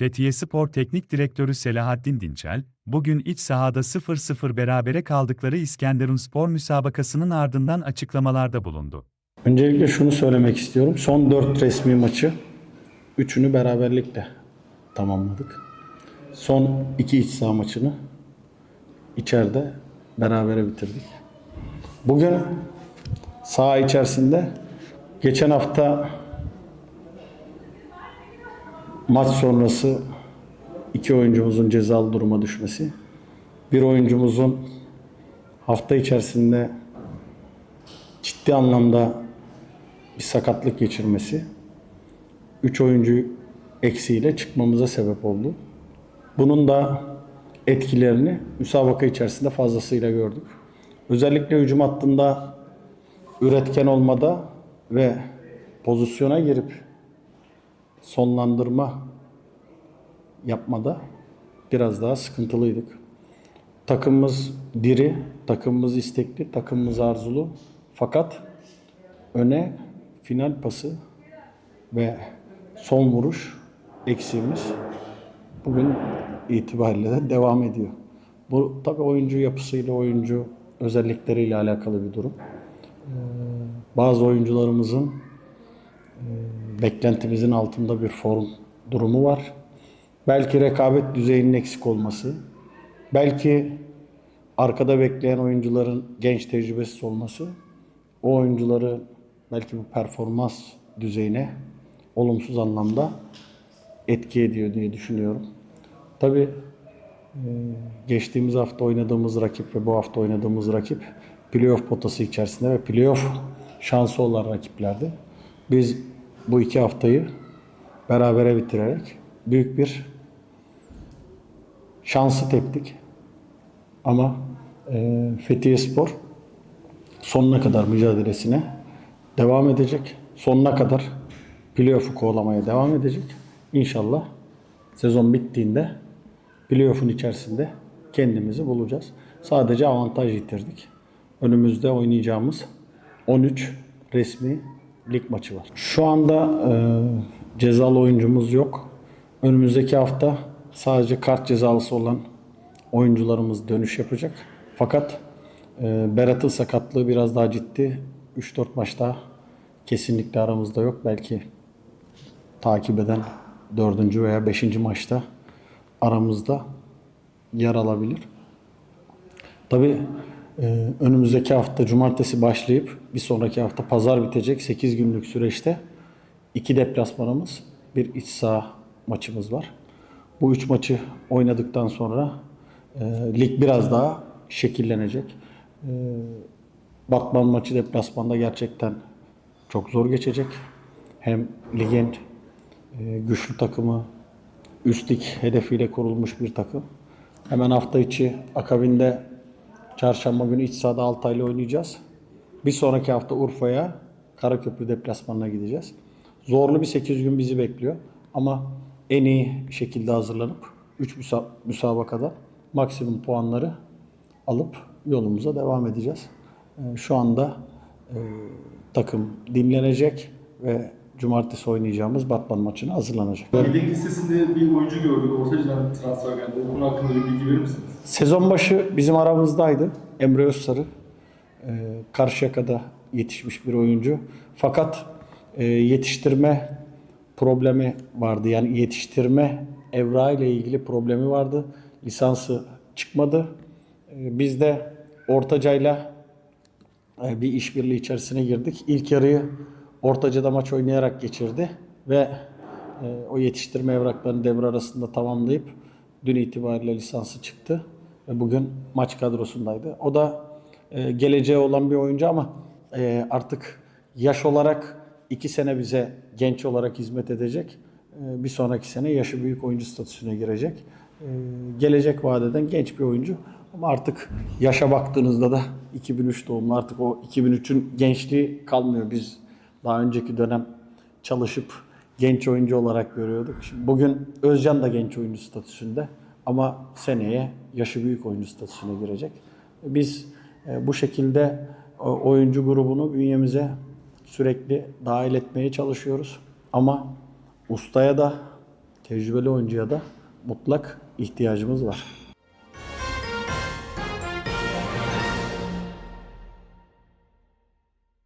Fethiye Spor Teknik Direktörü Selahattin Dinçel, bugün iç sahada 0-0 berabere kaldıkları İskenderunspor müsabakasının ardından açıklamalarda bulundu. Öncelikle şunu söylemek istiyorum. Son 4 resmi maçı 3'ünü beraberlikle tamamladık. Son 2 iç saha maçını içeride berabere bitirdik. Bugün saha içerisinde geçen hafta maç sonrası iki oyuncumuzun cezalı duruma düşmesi, bir oyuncumuzun hafta içerisinde ciddi anlamda bir sakatlık geçirmesi 3 oyuncu eksiğiyle çıkmamıza sebep oldu. Bunun da etkilerini müsabaka içerisinde fazlasıyla gördük. Özellikle hücum hattında üretken olmada ve pozisyona girip sonlandırma yapmada biraz daha sıkıntılıydık. Takımımız diri, takımımız istekli, takımımız arzulu. Fakat öne final pası ve son vuruş eksiğimiz bugün itibariyle de devam ediyor. Bu tabii oyuncu yapısıyla, oyuncu özellikleriyle alakalı bir durum. Ee, bazı oyuncularımızın e, beklentimizin altında bir form durumu var. Belki rekabet düzeyinin eksik olması, belki arkada bekleyen oyuncuların genç tecrübesiz olması, o oyuncuları belki bu performans düzeyine olumsuz anlamda etki ediyor diye düşünüyorum. Tabii e, geçtiğimiz hafta oynadığımız rakip ve bu hafta oynadığımız rakip playoff potası içerisinde ve playoff şansı olan rakiplerdi. Biz bu iki haftayı berabere bitirerek büyük bir şansı teptik. Ama e, Fethiye Spor sonuna kadar mücadelesine devam edecek. Sonuna kadar playoff'u kovalamaya devam edecek. İnşallah sezon bittiğinde playoff'un içerisinde kendimizi bulacağız. Sadece avantaj yitirdik. Önümüzde oynayacağımız 13 resmi lig maçı var. Şu anda e, cezalı oyuncumuz yok. Önümüzdeki hafta sadece kart cezalısı olan oyuncularımız dönüş yapacak. Fakat e, Berat'ın sakatlığı biraz daha ciddi. 3-4 maçta kesinlikle aramızda yok. Belki takip eden 4. veya 5. maçta aramızda yer alabilir. Tabii önümüzdeki hafta cumartesi başlayıp bir sonraki hafta pazar bitecek 8 günlük süreçte iki deplasmanımız, bir iç saha maçımız var. Bu üç maçı oynadıktan sonra e, lig biraz daha şekillenecek. E, Batman maçı deplasmanda gerçekten çok zor geçecek. Hem ligin e, güçlü takımı, üst lig hedefiyle kurulmuş bir takım. Hemen hafta içi akabinde çarşamba günü iç sahada Altay'la oynayacağız. Bir sonraki hafta Urfa'ya Karaköprü deplasmanına gideceğiz. Zorlu bir 8 gün bizi bekliyor. Ama en iyi şekilde hazırlanıp 3 müsa- müsabakada maksimum puanları alıp yolumuza devam edeceğiz. Ee, Şu anda e, takım dinlenecek ve cumartesi oynayacağımız Batman maçına hazırlanacak. Yedek listesinde bir oyuncu gördük. Ortacıdan transfer geldi. Bunun hakkında bir bilgi verir misiniz? Sezon başı bizim aramızdaydı. Emre Özsarı. Ee, Karşıyaka'da yetişmiş bir oyuncu. Fakat e, yetiştirme problemi vardı. Yani yetiştirme evrağı ile ilgili problemi vardı. Lisansı çıkmadı. Ee, biz de Ortaca'yla e, bir işbirliği içerisine girdik. İlk yarıyı Ortaca'da maç oynayarak geçirdi ve e, o yetiştirme evraklarını devre arasında tamamlayıp dün itibariyle lisansı çıktı ve bugün maç kadrosundaydı. O da e, geleceği olan bir oyuncu ama e, artık yaş olarak iki sene bize genç olarak hizmet edecek. E, bir sonraki sene yaşı büyük oyuncu statüsüne girecek. E, gelecek vadeden genç bir oyuncu ama artık yaşa baktığınızda da 2003 doğumlu artık o 2003'ün gençliği kalmıyor. Biz daha önceki dönem çalışıp genç oyuncu olarak görüyorduk. Şimdi bugün Özcan da genç oyuncu statüsünde ama seneye yaşı büyük oyuncu statüsüne girecek. Biz e, bu şekilde o oyuncu grubunu bünyemize sürekli dahil etmeye çalışıyoruz. Ama ustaya da tecrübeli oyuncuya da mutlak ihtiyacımız var.